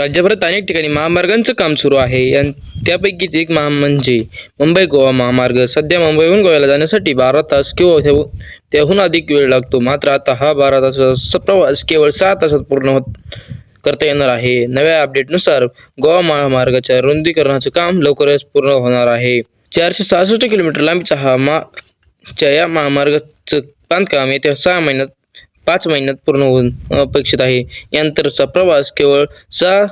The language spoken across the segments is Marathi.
राज्यभरात अनेक ठिकाणी महामार्गांचं काम सुरू आहे. या त्यापैकीच एक महा म्हणजे मुंबई गोवा महामार्ग. सध्या मुंबईहून गोव्याला जाण्यासाठी बारा तास किंवा त्याहून अधिक वेळ लागतो. मात्र आता हा बारा तासाचा प्रवास केवळ सहा तासात पूर्ण होत करता येणार आहे. नव्या अपडेटनुसार गोवा महामार्गाच्या रुंदीकरणाचं काम लवकरच पूर्ण होणार आहे. चारशे सहासष्ट किलोमीटर लांबीचा हा मा च्या या महामार्गाचं बांधकाम येत्या सहा महिन्यात पाच महिन्यात पूर्ण होऊन अपेक्षित आहे. यानंतरचा प्रवास केवळ सहा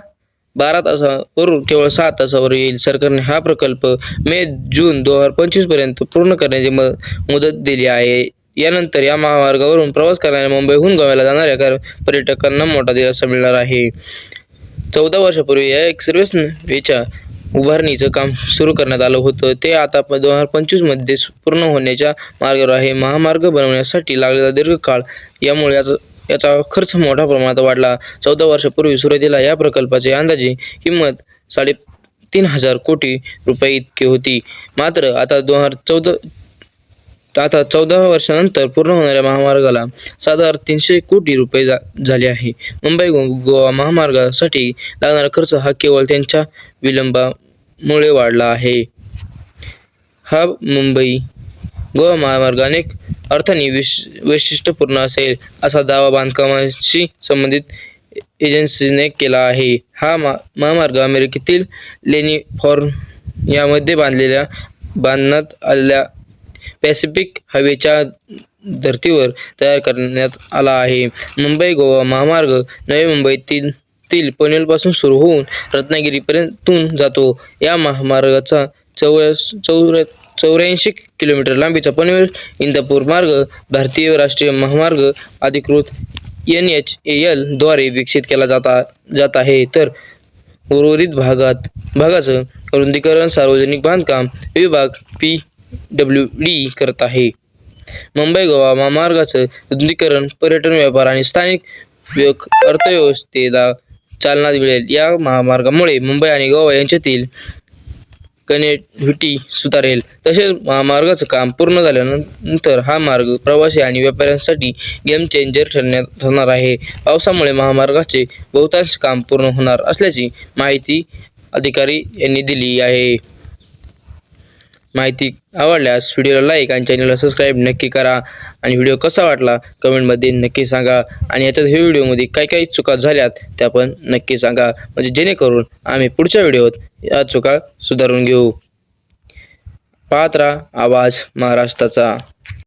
बारा तासावरून केवळ सहा तासावर येईल. सरकारने हा प्रकल्प मे जून दोन हजार पंचवीसपर्यंत पूर्ण करण्याची म मुदत दिली आहे. यानंतर या महामार्गावरून प्रवास करणाऱ्या मुंबईहून गोव्याला जाणाऱ्या कार- पर्यटकांना मोठा दिलासा मिळणार आहे. चौदा वर्षापूर्वी या एक्सप्रेस वेच्या उभारणीचं काम सुरू करण्यात आलं होतं. ते आता दोन हजार पंचवीसमध्ये पूर्ण होण्याच्या मार्गावर आहे. महामार्ग बनवण्यासाठी लागलेला दीर्घकाळ यामुळे याचा याचा खर्च मोठ्या प्रमाणात वाढला. चौदा वर्षापूर्वी सुरुवातीला या प्रकल्पाची अंदाजे किंमत साडे तीन हजार कोटी रुपये इतकी होती. मात्र आता दोन हजार चौदा आता चौदा वर्षानंतर पूर्ण होणाऱ्या महामार्गाला सात हजार तीनशे कोटी रुपये जा झाले आहे. मुंबई गो गोवा महामार्गासाठी लागणारा खर्च हा केवळ त्यांच्या विलंबामुळे वाढला आहे. हा मुंबई गोवा महामार्ग अनेक अर्थाने विश वैशिष्ट्यपूर्ण असेल असा दावा बांधकामाशी संबंधित एजन्सीने केला आहे. हा मा महामार्ग अमेरिकेतील लेनी फॉर्न यामध्ये बांधलेल्या बांधण्यात आलेल्या पॅसिफिक हवेच्या धर्तीवर तयार करण्यात आला आहे. मुंबई गोवा महामार्ग नवी मुंबईतील तील पनवेलपासून सुरू होऊन रत्नागिरीपर्यंतून जातो. या महामार्गाचा चौऱ्या चौऱ्या चौऱ्याऐंशी किलोमीटर लांबीचा पनवेल इंदापूर मार्ग भारतीय राष्ट्रीय महामार्ग अधिकृत एन एच ए एलद्वारे विकसित केला जाता जात आहे. तर उर्वरित भागात भागाचं रुंदीकरण सार्वजनिक बांधकाम विभाग पी डब्ल्यू डी करत आहे. मुंबई गोवा महामार्गाचं रुंदीकरण पर्यटन व्यापार आणि स्थानिक अर्थव्यवस्थेला चालना मिळेल. या महामार्गामुळे मुंबई आणि गोवा यांच्यातील कनेक्टिव्हिटी सुधारेल. तसेच महामार्गाचं काम पूर्ण झाल्यानंतर हा मार्ग प्रवासी आणि व्यापाऱ्यांसाठी गेम चेंजर ठरण्यात ठरणार आहे. पावसामुळे महामार्गाचे बहुतांश काम पूर्ण होणार असल्याची माहिती अधिकारी यांनी दिली आहे. माहिती आवडल्यास व्हिडिओला लाईक आणि चॅनलला सबस्क्राईब नक्की करा. आणि व्हिडिओ कसा वाटला कमेंटमध्ये नक्की सांगा. आणि याच्यात हे व्हिडिओमध्ये काही काही चुका झाल्यात त्या पण नक्की सांगा. म्हणजे जेणेकरून आम्ही पुढच्या व्हिडिओत या चुका सुधारून घेऊ. पाहत राहा आवाज महाराष्ट्राचा.